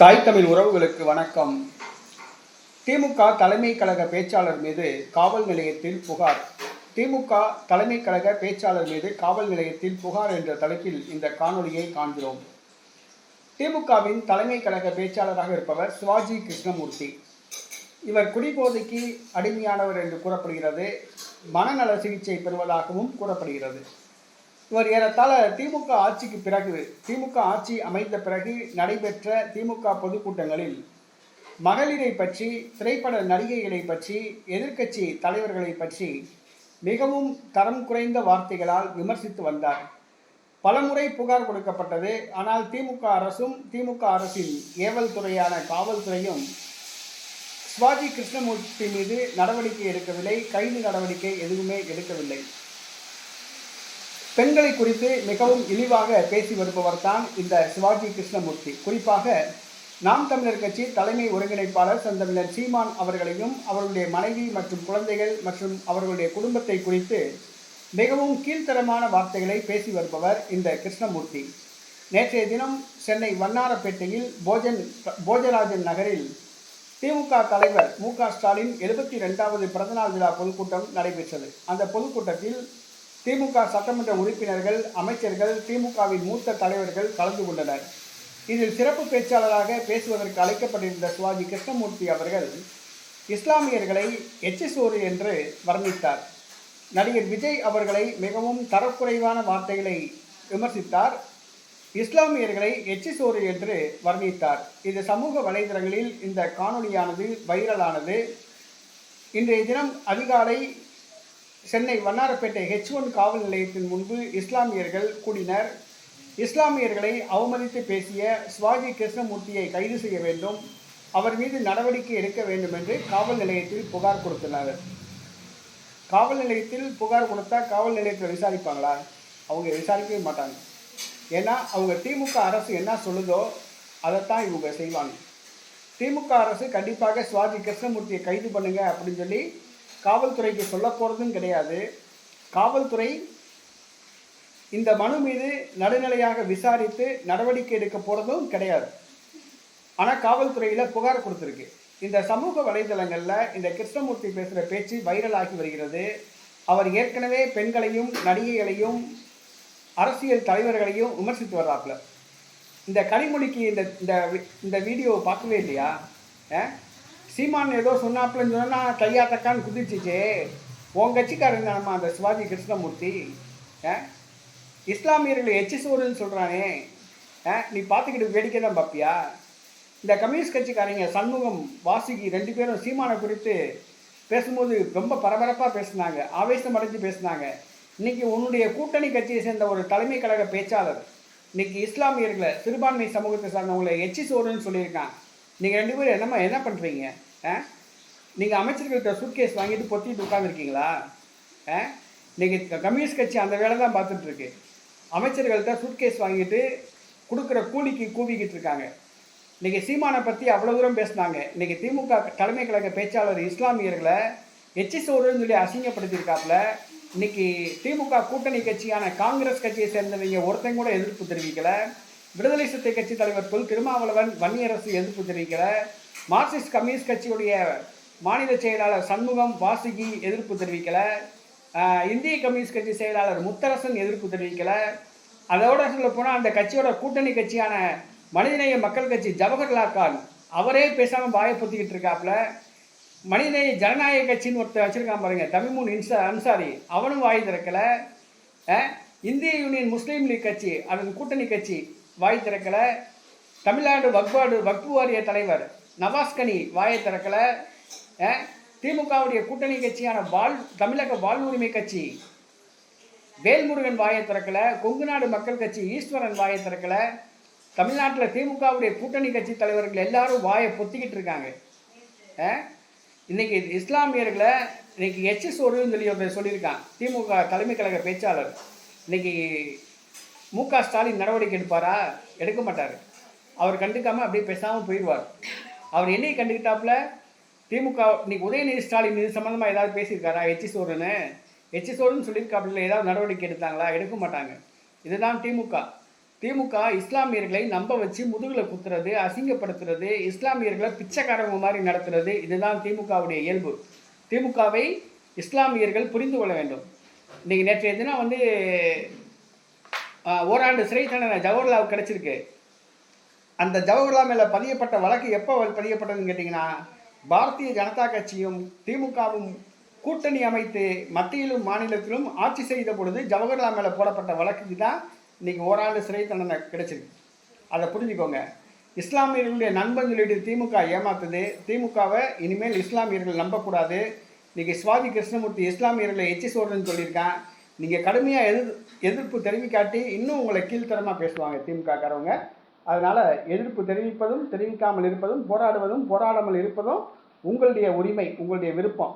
தாய் தமிழ் உறவுகளுக்கு வணக்கம். திமுக தலைமை கழக பேச்சாளர் மீது காவல் நிலையத்தில் புகார். திமுக தலைமை கழக பேச்சாளர் மீது காவல் நிலையத்தில் புகார் என்ற தலைப்பில் இந்த காணொலியை காண்கிறோம். திமுகவின் தலைமை கழக பேச்சாளராக இருப்பவர் சிவாஜி கிருஷ்ணமூர்த்தி. இவர் குடிபோதைக்கு அடிமையானவர் என்று கூறப்படுகிறது. மனநல சிகிச்சை பெறுவதாகவும் கூறப்படுகிறது. இவர் ஏறத்தாழ திமுக ஆட்சிக்கு பிறகு திமுக ஆட்சி அமைந்த பிறகு நடைபெற்ற திமுக பொதுக்கூட்டங்களில் மகளிரை பற்றி திரைப்பட நடிகைகளை பற்றி எதிர்க்கட்சி தலைவர்களை பற்றி மிகவும் தரம் குறைந்த வார்த்தைகளால் விமர்சித்து வந்தார். பலமுறை புகார் கொடுக்கப்பட்டது. ஆனால் திமுக அரசும் திமுக அரசின் ஏவல் துறையான காவல்துறையும் சிவாஜி கிருஷ்ணமூர்த்தி மீது நடவடிக்கை எடுக்கவில்லை. கைது நடவடிக்கை எதுவுமே எடுக்கவில்லை. பெண்களை குறித்து மிகவும் இழிவாக பேசி வருபவர் தான் இந்த சிவாஜி கிருஷ்ணமூர்த்தி. குறிப்பாக நாம் தமிழர் கட்சி தலைமை ஒருங்கிணைப்பாளர் செந்தமிழர் சீமான் அவர்களையும் அவருடைய மனைவி மற்றும் குழந்தைகள் மற்றும் அவர்களுடைய குடும்பத்தை குறித்து மிகவும் கீழ்த்தரமான வார்த்தைகளை பேசி வருபவர் இந்த கிருஷ்ணமூர்த்தி. நேற்றைய தினம் சென்னை வண்ணாரப்பேட்டையில் போஜன் போஜராஜன் நகரில் திமுக தலைவர் மு க ஸ்டாலின் எழுபத்தி ரெண்டாவது பிறந்தநாள் விழா பொதுக்கூட்டம் நடைபெற்றது. அந்த பொதுக்கூட்டத்தில் திமுக சட்டமன்ற உறுப்பினர்கள் அமைச்சர்கள் திமுகவின் மூத்த தலைவர்கள் கலந்து கொண்டனர். இதில் சிறப்பு பேச்சாளராக பேசுவதற்கு அழைக்கப்பட்டிருந்த சிவாஜி கிருஷ்ணமூர்த்தி அவர்கள் இஸ்லாமியர்களை எச்சிசோறு என்று வர்ணித்தார். நடிகர் விஜய் அவர்களை மிகவும் தரக்குறைவான வார்த்தைகளை விமர்சித்தார். இஸ்லாமியர்களை எச்சிசோறு என்று வர்ணித்தார். இது சமூக வலைதளங்களில் இந்த காணொளியானது வைரலானது. இன்றைய தினம் அதிகாலை சென்னை வண்ணாரப்பேட்டை ஹெச் ஒன் காவல் நிலையத்தின் முன்பு இஸ்லாமியர்கள் கூடினர். இஸ்லாமியர்களை அவமதித்து பேசிய சிவாஜி கிருஷ்ணமூர்த்தியை கைது செய்ய வேண்டும். அவர் மீது நடவடிக்கை எடுக்க வேண்டும் என்று காவல் நிலையத்தில் புகார் கொடுத்தனர் காவல் நிலையத்தில் புகார் கொடுத்தா காவல் நிலையத்தில் விசாரிப்பாங்களா? அவங்க விசாரிக்கவே மாட்டாங்க. ஏன்னா அவங்க திமுக அரசு என்ன சொல்லுதோ அதைத்தான் இவங்க செய்வாங்க. திமுக அரசு கண்டிப்பாக சிவாஜி கிருஷ்ணமூர்த்தியை கைது பண்ணுங்க அப்படின்னு சொல்லி காவல்துறைக்கு சொல்ல போகிறதும் கிடையாது. காவல்துறை இந்த மனு மீது நடுநிலையாக விசாரித்து நடவடிக்கை எடுக்க போகிறதும் கிடையாது. ஆனால் காவல்துறையில் புகார் கொடுத்துருக்கு. இந்த சமூக வலைதளங்களில் இந்த கிருஷ்ணமூர்த்தி பேசுகிற பேச்சு வைரலாகி வருகிறது. அவர் ஏற்கனவே பெண்களையும் நடிகைகளையும் அரசியல் தலைவர்களையும் விமர்சித்து வர்றாப்புல. இந்த கனிமொழிக்கு இந்த இந்த வி- இந்த வீடியோவை பார்க்கவே இல்லையா? சீமான் ஏதோ சொன்னாப்புலன்னு சொன்னால் கையா தக்கான்னு குதிச்சிச்சே. உன் கட்சிக்காரன் நம்ம அந்த சிவாஜி கிருஷ்ணமூர்த்தி? ஆ? இஸ்லாமியர்களை எச்சிசோறுன்னு சொல்கிறானே ஆ? நீ பார்த்துக்கிட்டு வேடிக்கை தான் பார்ப்பியா இந்த கம்யூனிஸ்ட் கட்சிக்காரங்க சண்முகம் வாசுகி ரெண்டு பேரும் சீமானை குறித்து பேசும்போது ரொம்ப பரபரப்பாக பேசினாங்க ஆவேசம் அடைஞ்சு பேசுனாங்க. இன்றைக்கி உன்னுடைய கூட்டணி கட்சியை சேர்ந்த ஒரு தலைமை கழக பேச்சாளர் இன்றைக்கி இஸ்லாமியர்களை சிறுபான்மை சமூகத்தை சார்ந்தவங்களை எச்சி சோறுன்னு சொல்லியிருக்கான். நீங்கள் ரெண்டு பேரும் என்னம்மா என்ன பண்ணுறீங்க நீங்கள் அமைச்சர்கள்ட்ட சூட்கேஸ் வாங்கிட்டு பொத்திட்டு உட்காந்துருக்கீங்களா ஆ? கம்யூனிஸ்ட் கட்சி அந்த வேலை தான் பார்த்துட்ருக்கு அமைச்சர்கள்ட்ட சூட்கேஸ் வாங்கிட்டு கொடுக்குற கூலிக்கு கூவிக்கிட்டு இருக்காங்க. இன்றைக்கி சீமானை பற்றி அவ்வளோ தூரம் பேசினாங்க. இன்றைக்கி திமுக தலைமை கழக பேச்சாளர் இஸ்லாமியர்களை எச்சி சோறுன்னு சொல்லி அசிங்கப்படுத்தியிருக்காப்புல. இன்னைக்கு திமுக கூட்டணி கட்சியான காங்கிரஸ் கட்சியை சேர்ந்தவங்க ஒருத்தங்க கூட எதிர்ப்பு தெரிவிக்கலை. விடுதலை சிறுத்தை கட்சி தலைவர் தொல் திருமாவளவன் வன்னியரசு எதிர்ப்பு தெரிவிக்கலை. மார்க்சிஸ்ட் கம்யூனிஸ்ட் கட்சியுடைய மாநில செயலாளர் சண்முகம் வாசுகி எதிர்ப்பு தெரிவிக்கலை. இந்திய கம்யூனிஸ்ட் கட்சி செயலாளர் முத்தரசன் எதிர்ப்பு தெரிவிக்கலை. அதோட சொல்ல போனால் அந்த கட்சியோட கூட்டணி கட்சியான மனிதநேய மக்கள் கட்சி ஜவஹர்லால் கான் அவரே பேசாமல் பாயப்படுத்திக்கிட்டு இருக்காப்புல. மனிதநேய ஜனநாயக கட்சின்னு ஒருத்தர் வச்சிருக்கான் பாருங்க தமிமுன் இன்சா அன்சாரி. அவனும் வாய் திறக்கல. இந்திய யூனியன் முஸ்லீம் லீக் கட்சி அதன் கூட்டணி கட்சி வாய் திறக்கலை. தமிழ்நாடு வக்பாடு வக்பு வாரிய தலைவர் நவாஸ்கனி வாயை திறக்கலை. திமுகவுடைய கூட்டணி கட்சியான வாழ் தமிழக வாழ்வுரிமை கட்சி. வேல்முருகன் வாயை திறக்கலை. கொங்கு நாடு மக்கள் கட்சி ஈஸ்வரன் வாயை திறக்கலை. தமிழ்நாட்டில் திமுகவுடைய கூட்டணி கட்சி தலைவர்கள் எல்லாரும் வாயை பொத்திக்கிட்டு இருக்காங்க. இன்றைக்கி இன்னைக்கு இஸ்லாமியர்களை இன்றைக்கி எச்எஸ் ஒருன்னு சொல்லி ஒருத்தர் சொல்லியிருக்கான். திமுக தலைமை கழக பேச்சாளர். இன்றைக்கி மு க ஸ்டாலின் நடவடிக்கை எடுப்பாரா? எடுக்க மாட்டார். அவர் கண்டுக்காமல் அப்படியே பேசாமல் போயிடுவார். அவர் என்னை கண்டுக்கிட்டாப்புல? திமுக இன்னைக்கு உதயநிதி ஸ்டாலின் இது சம்மந்தமாக ஏதாவது பேசியிருக்காரா? எச்சி சோறுன்னு? எச்சி சோறுன்னு சொல்லியிருக்காப்புல ஏதாவது நடவடிக்கை எடுத்தாங்களா? எடுக்க மாட்டாங்க. இதுதான் திமுக. திமுக இஸ்லாமியர்களை நம்ப வச்சு முதுகில் குத்துறது அசிங்கப்படுத்துறது இஸ்லாமியர்களை பிச்சைக்காரங்க மாதிரி நடத்துறது இதுதான் திமுகவுடைய இயல்பு. திமுகவை இஸ்லாமியர்கள் புரிந்து கொள்ள வேண்டும். இன்றைக்கி நேற்றைய தினம் வந்து ஓராண்டு சிறை தண்டனை ஜவஹர்லால் கிடச்சிருக்கு. அந்த ஜவஹர்லால் மேலே பதியப்பட்ட வழக்கு எப்போ பதியப்பட்டதுன்னு கேட்டிங்கன்னா பாரதிய ஜனதா கட்சியும் திமுகவும் கூட்டணி அமைத்து மத்தியிலும் மாநிலத்திலும் ஆட்சி செய்த பொழுது ஜவஹர்லால் மேலே போடப்பட்ட வழக்குக்கு தான் இன்றைக்கி ஓராண்டு சிறை தண்டனை கிடைச்சிருக்கு. அதை புரிஞ்சுக்கோங்க. இஸ்லாமியர்களுடைய நண்பன் சொல்லிட்டு திமுக ஏமாத்துது. திமுகவை இனிமேல் இஸ்லாமியர்கள் நம்பக்கூடாது. இன்றைக்கி சுவாதி கிருஷ்ணமூர்த்தி இஸ்லாமியர்களை எச்சி சோழன் சொல்லியிருக்கான். நீங்கள் கடுமையாக எதிர் எதிர்ப்பு தெரிவிக்காட்டி இன்னும் உங்களை கீழ்த்தரமாக பேசுவாங்க திமுக காரவங்க அதனால் எதிர்ப்பு தெரிவிப்பதும் தெரிவிக்காமல் இருப்பதும் போராடுவதும் போராடாமல் இருப்பதும் உங்களுடைய உரிமை உங்களுடைய விருப்பம்.